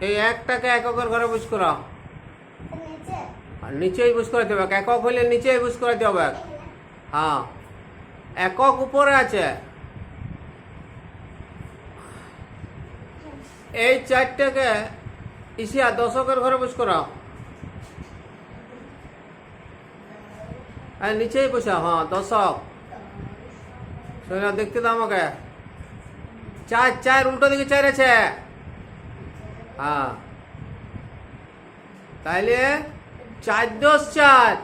এই একটাকে এককের ঘরে বুঝ আর নিচেই বুঝ করাতে হবে। একক হইলে নিচেই বুঝ করাতে হবে। হ্যাঁ। একক উপরে আছে। এই চারটাকে ইসিয়া দশকের ঘরে বুঝ করাও আর নিচেই বসা হ্যাঁ দশক। দেখতে দাও আমাকে। চার চার, উল্টো দিকে চার আছে। হ্যাঁ। তাইলে চার দশ চার।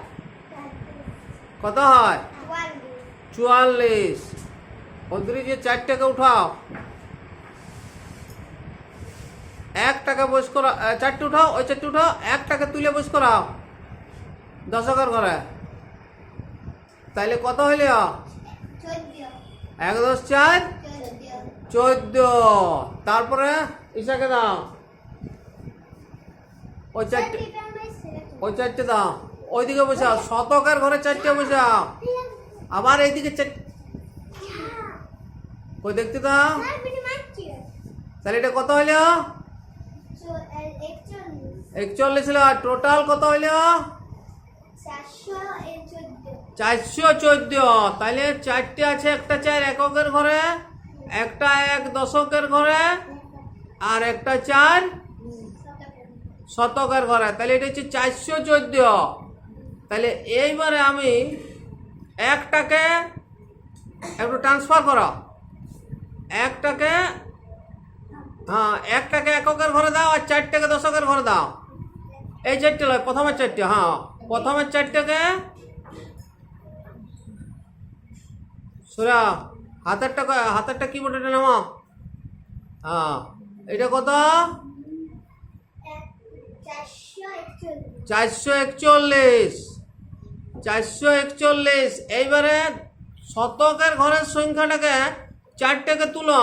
কত হয়? চুয়াল্লিশ। ওদের যে চারটাকে উঠাও। এক টাকা বস করা চারটে উঠাও ওই চারটে উঠাও এক টাকা তুলে বস করাও। দশকের ঘরে। তাইলে কত হইলে? এক দশ চার? চোদ্দ। তারপরে ইসাকে দাও। ওই চারটে ওই চারটে দাও। ওইদিকে বসাও শতকের ঘরে চারটে বসাও আবার এইদিকে চারটে কই দেখতে দাও। তাহলে এটা কত হইল? একচল্লিশ। হইল। আর টোটাল কত হইল? চারশো চোদ্দ। তাহলে চারটে আছে একটা চার এককের ঘরে একটা এক দশকের ঘরে আর একটা চার শতকের ঘরে। তাহলে এটা হচ্ছে চারশো চোদ্দ। তাহলে এইবারে আমি একটাকে একটু ট্রান্সফার করো। একটাকে হ্যাঁ একটাকে এককের ঘরে দাও আর চারটাকে দশকের ঘরে দাও। এই চারটে লয়, প্রথমের চারটে হ্যাঁ প্রথমের চারটাকে সুরা হাতেরটা হাতেরটা কি বটে নামো হ্যাঁ এটা কত? চারশো একচল্লিশ। চারশো একচল্লিশ। এইবারে শতকের ঘরের সংখ্যাটাকে চারটাকে তুলো।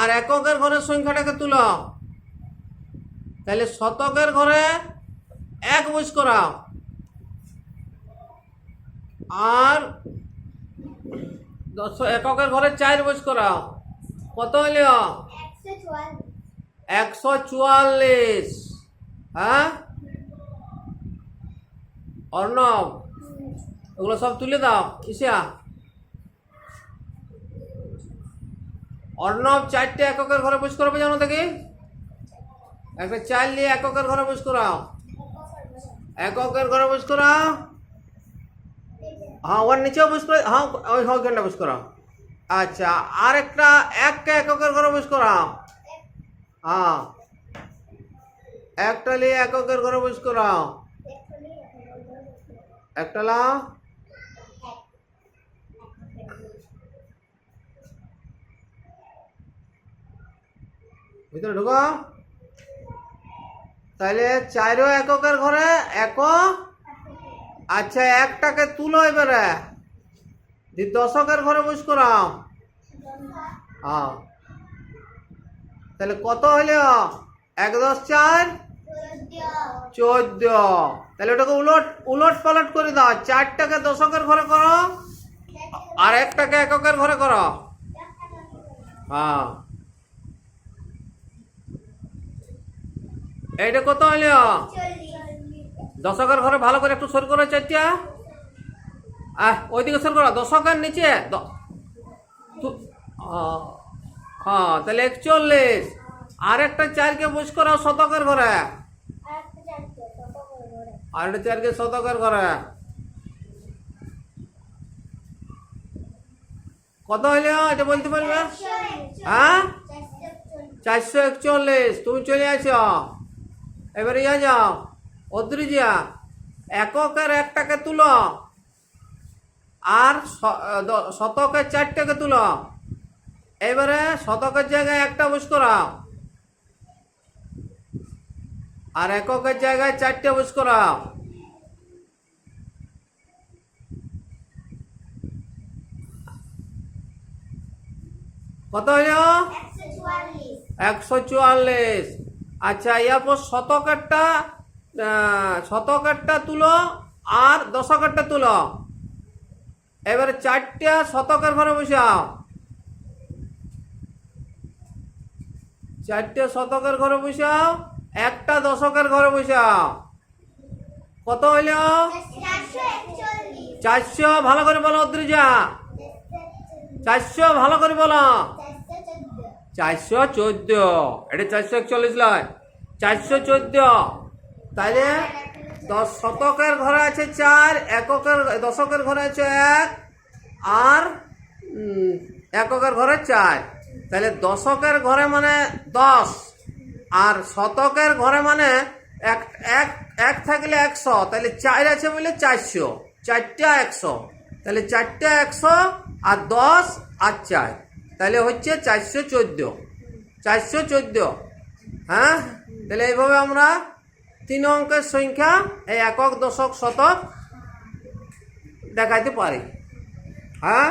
আর এককের ঘরের সংখ্যাটাকে তুলো। তাহলে শতকের ঘরে এক বুঝ করাও। আর দশ এককের ঘরে চার বুঝ করাও। কত হইল? একশো চুয়াল্লিশ হ্যাঁ? অর্ণব ওগুলো সব তুলে দাও ইসিয়া অর্ণব চারটে এককের ঘরে বুঝ করবে জানো দেখি? একটা চার নিয়ে এককের ঘরে বুঝ করাও। এককের ঘরে বুঝ করাও। হ্যাঁ ওর নিচেও বুঝ করে হ্যাঁ ওই ওইখানটা বুঝ করাও। আচ্ছা আর একটা একটা এককের ঘরে বুঝ করাও। হ্যাঁ। একটা নিয়ে এককের ঘরে বুঝ করাও। একটা লাও ভিতরে ঢুকো। তাহলে চারও এককের ঘরে, এক। আচ্ছা একটাকে তুলো এবারে। দশকের ঘরে বুঝ করাও। হ্যাঁ। তাহলে কত হইল এক দশ চার? চোদ্দ। তাহলে ওটাকে উলট উলট পালট করে দাও। চারটাকে দশকের ঘরে করো, আর একটাকে এককের ঘরে করো। হ্যাঁ। এইটা কত হইল দশকের ঘরে ভালো করে একটু সর করো চারটা। আহ, ওইদিকে সর করো। দশকের নিচে হ্যাঁ তাহলে একচল্লিশ। আর একটা চারকে বুঝ করাও শতকের ঘরে। আর একটা চারকে শতকের ঘরে। কত হইল? এটা বলতে পারবে? হ্যাঁ? চারশো একচল্লিশ। তুমি চলে আসো। এবারে ইয়া যাও। অদ্রিজিয়া, এককের একটাকে তুলো। আর শতকের চারটাকে তুলো। এবারে শতকের জায়গায় একটা বুঝ করাও আর এককের জায়গায় চারটে বুঝ করাও কত হইল একশো চুয়াল্লিশ। আচ্ছা এরপর শতকেরটা শতকেরটা তুলো আর দশকেরটা তুলো। এবারে চারটা শতকের ঘরে বসাও। চারটে শতকের ঘরে বসাও একটা দশকের ঘরে বসাও কত হইল? চারশো ভালো করে বলো, অদ্রিজা। চারশো ভালো করে বলো। চারশো চোদ্দ। এটা চারশো একচল্লিশ লয়। চারশো চোদ্দ। তাইলে দশ শতকের ঘরে আছে চার, এককের দশকের ঘরে আছে এক, আর এককের ঘরে চার। তাহলে দশকের ঘরে মানে দশ, আর শতকের ঘরে মানে এক এক এক থাকলে একশো, তাহলে চার আছে বলে চারশো, চারটা একশো, তাহলে চারটা একশো আর দশ আর চার, তাহলে হচ্ছে চারশো চোদ্দ চারশো চোদ্দ হ্যাঁ? তাহলে এইভাবে আমরা তিন অঙ্কের সংখ্যা এই একক, দশক, শতক দেখাইতে পারি হ্যাঁ?